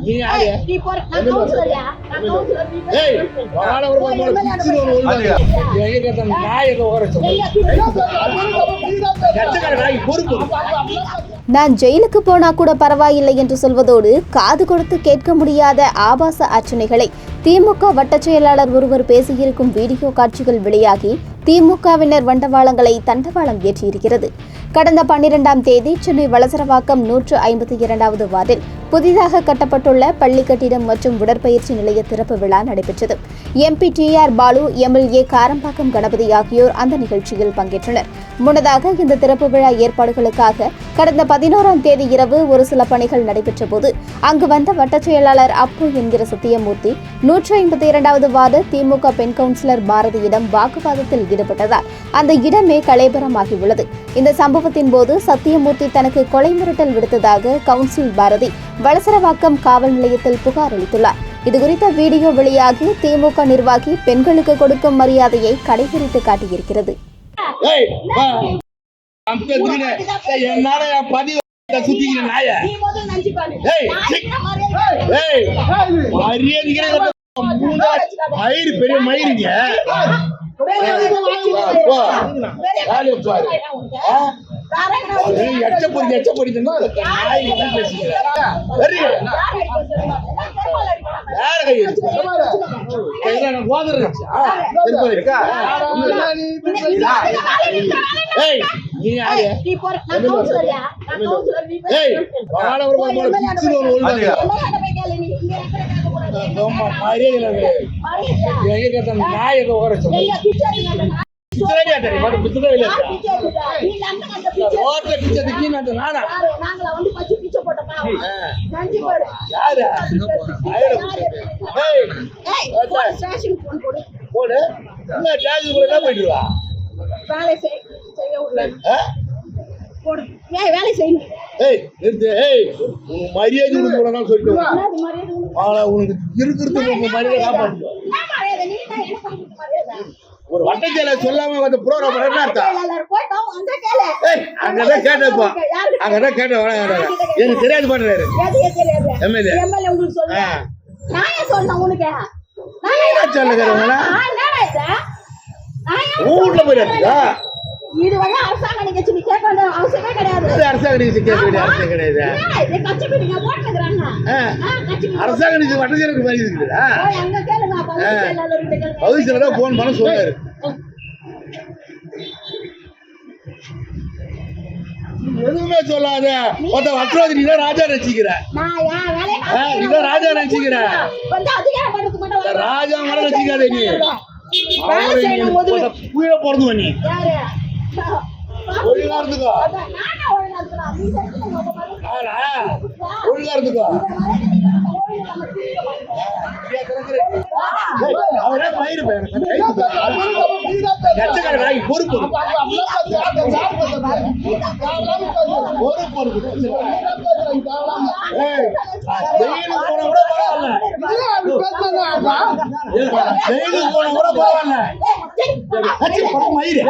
நீ யாரு நீ போற நான் கவுன்சிலர்யா நான் கவுன்சிலர் நீ ஏய் வாழ ஒரு மாதிரி பிச்சுன்னு ஒரு ஒழுங்கு எங்க கேட்ட நாய் எங்க உட்கார கச்சக்கார நாய் பொறுப்பு நான் ஜெயிலுக்கு போனா கூட பரவாயில்லை என்று சொல்வதோடு காது கொடுத்து கேட்க முடியாத ஆபாச அர்ச்சனைகளை திமுக வட்டச் செயலாளர் ஒருவர் பேசியிருக்கும் வீடியோ காட்சிகள் வெளியாகி திமுகவினர் வண்டவாளங்களை தண்டவாளம் ஏற்றியிருக்கிறது கடந்த பன்னிரெண்டாம் தேதி சென்னை வளசரவாக்கம் நூற்று ஐம்பத்தி இரண்டாவது வார்டில் புதிதாக கட்டப்பட்டுள்ள பள்ளி கட்டிடம் மற்றும் உடற்பயிற்சி நிலைய திறப்பு விழா நடைபெற்றது. MP T R Balu MLA Karambakkam Ganapathi ஆகியோர் அந்த நிகழ்ச்சியில் பங்கேற்றனர். முன்னதாக இந்த திறப்பு விழா ஏற்பாடுகளுக்காக கடந்த பதினோராம் தேதி இரவு ஒரு சில பணிகள் நடைபெற்ற போது அங்கு வந்த வட்டச் செயலாளர் அப்பு என்கிற சத்தியமூர்த்தி நூற்றி ஐம்பத்தி இரண்டாவது வார்டு திமுக பெண் கவுன்சிலர் பாரதியிடம் வாக்குவாதத்தில் ஈடுபட்டதால் அந்த இடமே கலைபரமாகியுள்ளது. இந்த சம்பவத்தின் போது சத்தியமூர்த்தி தனக்கு கொலை மிரட்டல் விடுத்ததாக கவுன்சில் பாரதி வளசரவாக்கம் காவல் நிலையத்தில் புகார் அளித்துள்ளார். இதுகுறித்த வீடியோ வெளியாகி திமுக நிர்வாகி பெண்களுக்கு கொடுக்கும் மரியாதையை கடைபிடித்து காட்டியிருக்கிறது. மயிறு பெரிய மயிருங்க எச்ச பொறி எச்ச பொறிக்கணும் அதுக்கு கை எனக்கு ஓதுருச்சா திருப்பதி ஏய் நீ யாரு? ஏய் வாழ ஒரு மரியாதை நாய் உரச்சு போடு. போடு. போடு என்ன ஜாதி கூட என்ன போயிட்டு வா வேலை செய்- செய்ய விடல. ஆ? போடு. ஏய், வேலை செய்யணும். ஏய் நிறுத்து. ஏய் உனக்கு மரியாதை கொடுக்க கூடாதுன்னு சொல்லிட்டு மரியாதை உனக்கு? இருக்கிறதுக்கு உங்க மரியாதை காப்பாற்று என்ன மரியாதை? நீ தான் எனக்கு கொடுத்த மரியாதை. ஒரு வட்டச்சேலை சொல்லாம வந்து ப்ரோக்ராம் பண்ண அர்த்தம்? அங்கதான் கேட்டப்பா அங்கதான் கேட்டேன் எனக்கு தெரியாது பண்றாரு என்ன சொல்லுகிறவங்களா ஆ, என்னடா இது? வந்து அரசாங்க நிகழ்ச்சி நீ கேட்க வேண்டிய அவசியமே கிடையாது. அரசாங்க நிகழ்ச்சி கேட்க வேண்டிய அவசியம் கிடையாது. ஏன் இது? கட்சி மீட்டிங்க? போட்டுக்கிறாங்க ஆ. கட்சி meeting. அரசாங்க நிகழ்ச்சி வட்டச்சேருக்கு மாதிரி இருக்குதா பவிஷில தான் போன் பண்ண சொன்னாரு. எதுவுமே சொல்லாத. மொத்த வட்டுறது நீ தான் ராஜா செய்யணும். இதான் ராஜா வரேன். ராஜா மாதிரி நினைச்சுக்காத நீ. பிறந்து நீ? ஒழுங்கா இருந்துக்கோ. ஒழுங்கா. நீ இருந்துக்கோ. அவரே மயிறு லட்சக்கணக்கான பொறுப்பு பொறுப்பு கூட பரவாயில்ல கூட பரவாயில்ல மயிறு